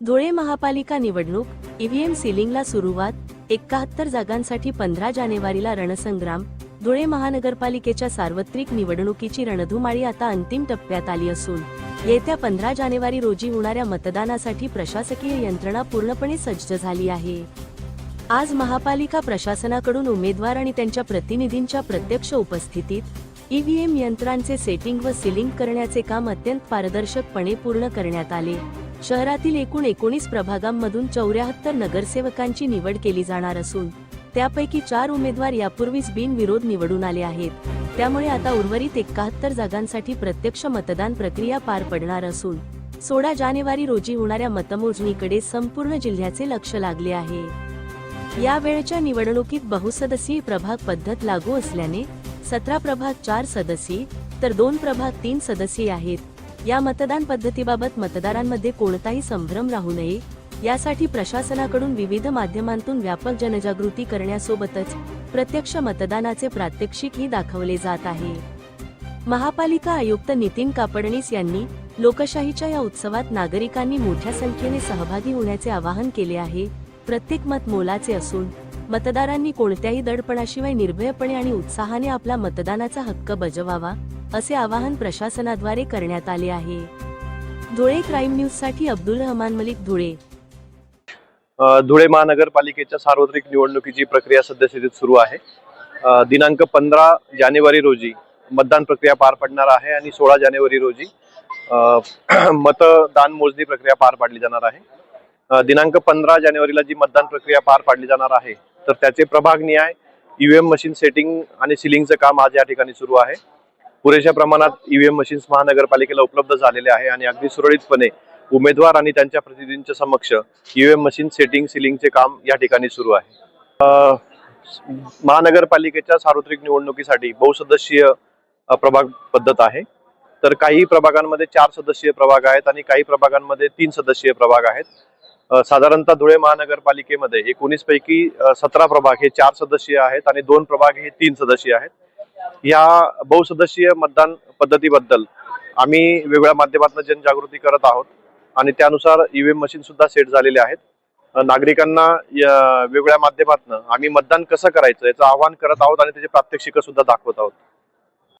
धुळे महापालिका निवडणूक ईव्हीएम सिलिंगला सुरुवात एकाहत्तर जागांसाठी पंधरा जानेवारीला रणसंग्राम धुळे महानगरपालिकेच्या सार्वत्रिक निवडणुकीची रणधुमाळी आता अंतिम टप्प्यात आली असून येत्या पंधरा जानेवारी रोजी होणाऱ्या मतदानासाठी प्रशासकीय यंत्रणा पूर्णपणे सज्ज झाली आहे. आज महापालिका प्रशासनाकडून उमेदवार आणि त्यांच्या प्रतिनिधींच्या प्रत्यक्ष उपस्थितीत ईव्हीएम यंत्रांचे सेटिंग व सिलिंग करण्याचे काम अत्यंत पारदर्शकपणे पूर्ण करण्यात आले. शहरातील एकूण एकोणीस प्रभागांमधून चौऱ्याहत्तर नगरसेवकांची निवड केली जाणार असून त्यापैकी चार उमेदवार यापूर्वीच बिनविरोध निवडून आले आहेत. त्यामुळे आता उर्वरित एकाहत्तर जागांसाठी प्रत्यक्ष मतदान प्रक्रिया पार पडणार असून सोळा जानेवारी रोजी होणाऱ्या मतमोजणीकडे संपूर्ण जिल्ह्याचे लक्ष लागले आहे. या वेळच्या निवडणुकीत बहुसदस्यीय प्रभाग पद्धत लागू असल्याने सतरा प्रभाग चार सदस्यी तर दोन प्रभाग तीन सदस्यी आहेत. या मतदान पद्धतीबाबत मतदारांमध्ये कोणताही संभ्रम राहू नये. यासाठी प्रशासनाकडून विविध माध्यमांतून व्यापक जनजागृती करण्यासोबतच प्रत्यक्ष मतदानाचे प्रात्यक्षिकही दाखवले जात आहे. महापालिका आयुक्त नितीन कापडणीस यांनी लोकशाहीच्या या उत्सवात नागरिकांनी मोठ्या संख्येने सहभागी होण्याचे आवाहन केले आहे. प्रत्येक मत मोलाचे असून मतदारांनी कोणत्याही दडपणाशिवाय निर्भयपणे आणि उत्साहाने आपला मतदानाचा हक्क बजवावा. असे आवाहन प्रशासनाद्वारे करण्यात आले आहे. धुळे क्राईम न्यूजसाठी अब्दुल रहमान मलिक धुळे. धुळे महानगरपालिकेच्या सार्वत्रिक निवडणुकीची प्रक्रिया सद्यस्थितीत सुरू आहे. दिनांक पंधरा जानेवारी रोजी मतदान प्रक्रिया पार पडणार आहे आणि सोळा जानेवारी रोजी मतदान मोजणी प्रक्रिया पार पाडली जाणार आहे. दिनांक पंधरा जानेवारीला जी मतदान प्रक्रिया पार पाडली जाणार आहे तर त्याचे प्रभाग निहाय ईव्हीएम मशीन सेटिंग आणि सिलिंगचं काम आज या ठिकाणी सुरू आहे. पुरेशा प्रमाणात ईव्हीएम मशीन्स महानगरपालिकेला उपलब्ध झालेले आहे आणि अगदी सुरळीतपणे उमेदवार आणि त्यांच्या प्रतिनिधींच्या समक्ष ईव्हीएम मशीन सेटिंग सिलिंगचे काम या ठिकाणी सुरू आहे. महानगरपालिकेच्या सार्वत्रिक निवडणुकीसाठी बहुसदस्यीय प्रभाग पद्धत आहे. तर काही प्रभागांमध्ये चार सदस्यीय प्रभाग आहेत आणि काही प्रभागांमध्ये तीन सदस्यीय प्रभाग आहेत. साधारणतः धुळे महानगरपालिकेमध्ये एकोणीस पैकी सतरा प्रभाग हे चार सदस्यीय आहेत आणि दोन प्रभाग हे तीन सदस्यीय आहेत. या बहुसदस्यीय मतदान पद्धतीबद्दल आम्ही वेगवेगळ्या माध्यमातून जनजागृती करत आहोत. आणि त्यानुसार ईव्हीएम मशीन सुद्धा सेट झालेले आहेत. नागरिकांना वेगवेगळ्या माध्यमातून आम्ही मतदान कसं करायचं याचं आवाहन करत आहोत आणि त्याचे प्रात्यक्षिक सुद्धा दाखवत आहोत.